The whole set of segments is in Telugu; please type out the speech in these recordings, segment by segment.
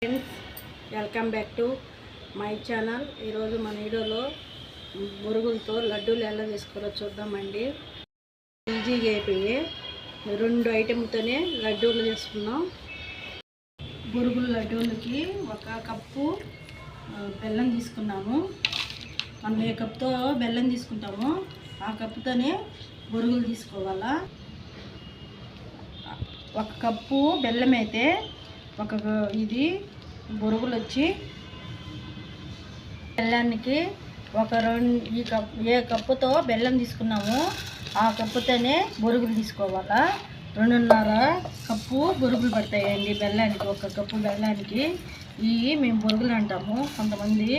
Friends welcome back to my channel. ఈరోజు మన వీడియోలో మురుగులతో లడ్డూలు ఎలా తీసుకోవాలో చూద్దామండి. ఈజీగా అయిపోయి రెండు ఐటెంతోనే లడ్డూలు చేసుకున్నాం. మురుగుల లడ్డూలకి ఒక కప్పు బెల్లం తీసుకున్నాము. మనం ఏ కప్తో బెల్లం తీసుకుంటామో ఆ కప్పుతోనే బొరుగులు తీసుకోవాలా. ఒక కప్పు బెల్లం అయితే ఒక ఇది బొరుగులు వచ్చి బెల్లానికి ఒక రెండు ఈ కప్ ఏ కప్పుతో బెల్లం తీసుకున్నాము ఆ కప్పుతోనే బొరుగులు తీసుకోవాలా. రెండున్నర కప్పు బొరుగులు పడతాయండి బెల్లానికి ఒక కప్పు బెల్లానికి. ఇవి మేము బొరుగులు అంటాము. కొంతమంది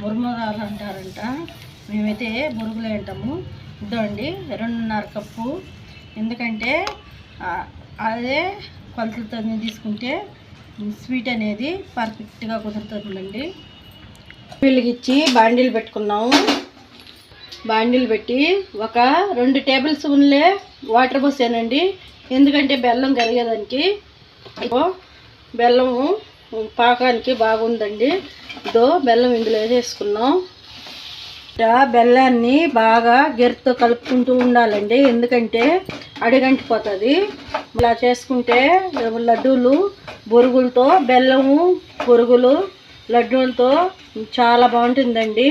మురుమురాలు అంటారంట. మేమైతే బొరుగులే అంటాము. ఇదండి రెండున్నర కప్పు. ఎందుకంటే అదే కొలతలతో తీసుకుంటే స్వీట్ అనేది పర్ఫెక్ట్గా కుదురుతుందండి. వెలిగించి బాండీలు పెట్టుకున్నాము బాండీలు పెట్టి ఒక రెండు టేబుల్ స్పూన్లే వాటర్ పోసానండి. ఎందుకంటే బెల్లం కరిగేదానికి. బెల్లము పాకానికి బాగుందండి. ఇదో బెల్లం ఇందులో వేసేసుకున్నాం. బెల్లాన్ని బాగా గెరితో కలుపుకుంటూ ఉండాలండి. ఎందుకంటే అడిగంటిపోతుంది. ఇలా చేసుకుంటే లడ్డూలు బొరుగులతో బెల్లము బొరుగులు లడ్డూలతో చాలా బాగుంటుందండి.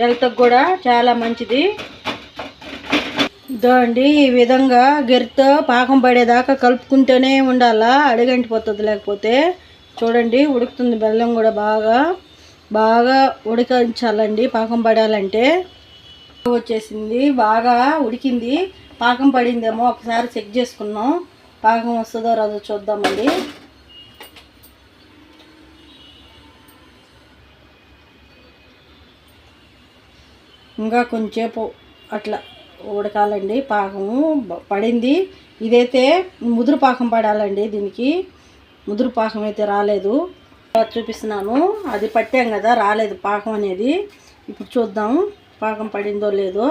హెల్త్కి కూడా చాలా మంచిది. ఇదో అండి ఈ విధంగా గెరితో పాకం పడేదాకా కలుపుకుంటూనే ఉండాలా? అడిగంటిపోతుంది లేకపోతే. చూడండి ఉడుకుతుంది బెల్లం కూడా బాగా. బాగా ఉడికించాలండి పాకం పడాలంటే. వచ్చేసింది బాగా ఉడికింది. పాకం పడిందేమో ఒకసారి చెక్ చేసుకున్నాం. పాకం వస్తుందో రాదో చూద్దామండి. ఇంకా కొంచెంసేపు అట్లా ఉడకాలండి పాకము. పడింది. ఇదైతే ముదురు పాకం పడాలండి దీనికి. ముదురు పాకం అయితే రాలేదు. చూపిస్తున్నాను. అది పట్టాం కదా రాలేదు పాకం అనేది. ఇప్పుడు చూద్దాం పాకం పడిందో లేదో.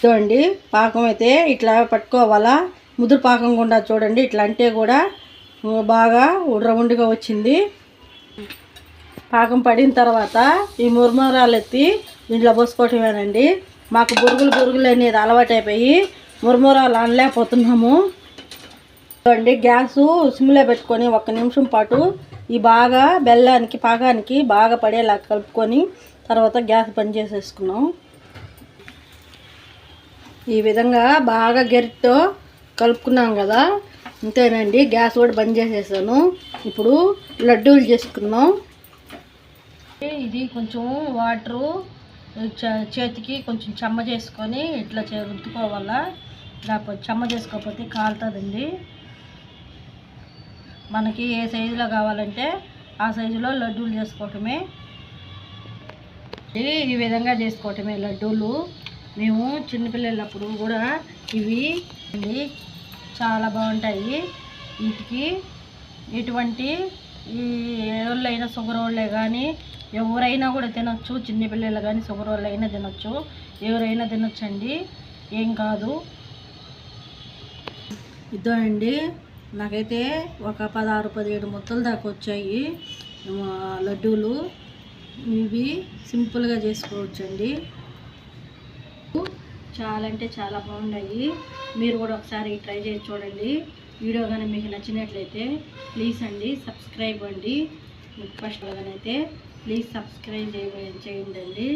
చూడండి పాకం అయితే ఇట్లా పట్టుకోవాలా? ముదురు పాకం కూడా చూడండి ఇట్లా అంటే కూడా బాగా రౌండ్గా వచ్చింది. పాకం పడిన తర్వాత ఈ మురమరాలు ఎత్తి దీంట్లో పోసుకోవటమేనండి. మాకు బురుగులు బురుగులు అనేది అలవాటు అయిపోయి మురమరాలు అనలేకపోతున్నాము. చూడండి గ్యాసు సిమ్లో పెట్టుకొని ఒక్క నిమిషం పాటు ఈ బాగా బెల్లానికి పాకానికి బాగా పడేలా కలుపుకొని తర్వాత గ్యాస్ బంద్ చేసేసుకున్నాం. ఈ విధంగా బాగా గెరిటితో కలుపుకున్నాం కదా అంతేనండి గ్యాస్ కూడా బంద్ చేసేసాను. ఇప్పుడు లడ్డూలు చేసుకున్నాం ఇది కొంచెం వాటరు చేతికి కొంచెం చెమ్మ చేసుకొని ఇట్లా చే రుద్దుకోవాలా? లేకపోతే చెమ్మ చేసుకోకపోతే కాలుతుందండి. మనకి ఏ సైజులో కావాలంటే ఆ సైజులో లడ్డూలు చేసుకోవటమే. ఈ విధంగా చేసుకోవటమే లడ్డూలు. మేము చిన్నపిల్లలప్పుడు కూడా ఇవి ఇవి చాలా బాగుంటాయి. వీటికి ఎటువంటి ఈ ఎవరైనా షుగర్ వాళ్ళే కానీ ఎవరైనా కూడా తినొచ్చు. చిన్నపిల్లలు కానీ షుగర్ వాళ్ళైనా అయినా తినొచ్చు. ఎవరైనా తినొచ్చండి. ఏం కాదు. ఇదో అండి. నాకైతే ఒక పదహారు పదిహేడు ముద్దలు దాకా వచ్చాయి. లడ్డూలు. ఇవి సింపుల్గా చేసుకోవచ్చండి. చాలా అంటే చాలా బాగున్నాయి. మీరు కూడా ఒకసారి ట్రై చేసి చూడండి. వీడియో కానీ మీకు నచ్చినట్లయితే ప్లీజ్ అండి సబ్స్క్రైబ్ అండి. ఫస్ట్ అయితే ప్లీజ్ సబ్స్క్రైబ్ చేయ చేయండి. అండి